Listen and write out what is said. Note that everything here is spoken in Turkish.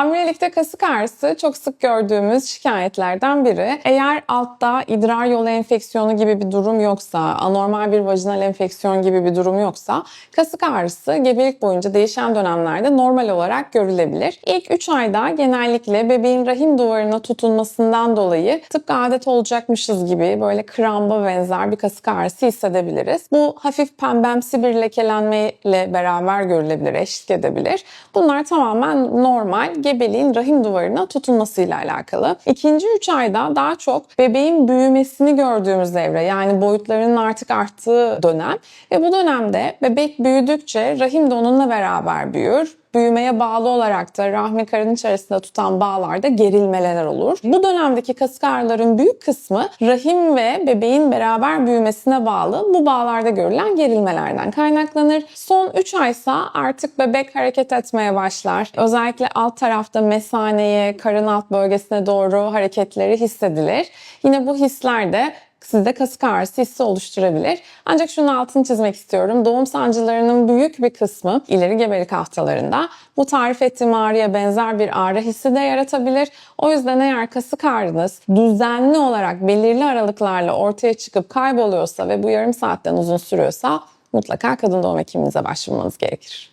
Hamilelikte kasık ağrısı çok sık gördüğümüz şikayetlerden biri. Eğer altta idrar yolu enfeksiyonu gibi bir durum yoksa, anormal bir vajinal enfeksiyon gibi bir durum yoksa kasık ağrısı gebelik boyunca değişen dönemlerde normal olarak görülebilir. İlk 3 ayda genellikle bebeğin rahim duvarına tutunmasından dolayı tıpkı adet olacakmışız gibi böyle kramba benzer bir kasık ağrısı hissedebiliriz. Bu hafif pembemsi bir lekelenmeyle beraber görülebilir, eşlik edebilir. Bunlar tamamen normal gebeliğin rahim duvarına tutunmasıyla alakalı. İkinci 3 ayda daha çok bebeğin büyümesini gördüğümüz evre yani boyutlarının artık arttığı dönem ve bu dönemde bebek büyüdükçe rahim de onunla beraber büyür büyümeye bağlı olarak da rahmi karın içerisinde tutan bağlarda gerilmeler olur. Bu dönemdeki kasık ağrıların büyük kısmı rahim ve bebeğin beraber büyümesine bağlı bu bağlarda görülen gerilmelerden kaynaklanır. Son 3 aysa artık bebek hareket etmeye başlar. Özellikle alt tarafta mesaneye, karın alt bölgesine doğru hareketleri hissedilir. Yine bu hisler de sizde kasık ağrısı hissi oluşturabilir. Ancak şunun altını çizmek istiyorum. Doğum sancılarının büyük bir kısmı ileri gebelik haftalarında bu tarif ettiğim ağrıya benzer bir ağrı hissi de yaratabilir. O yüzden eğer kasık ağrınız düzenli olarak belirli aralıklarla ortaya çıkıp kayboluyorsa ve bu yarım saatten uzun sürüyorsa mutlaka kadın doğum hekiminize başvurmanız gerekir.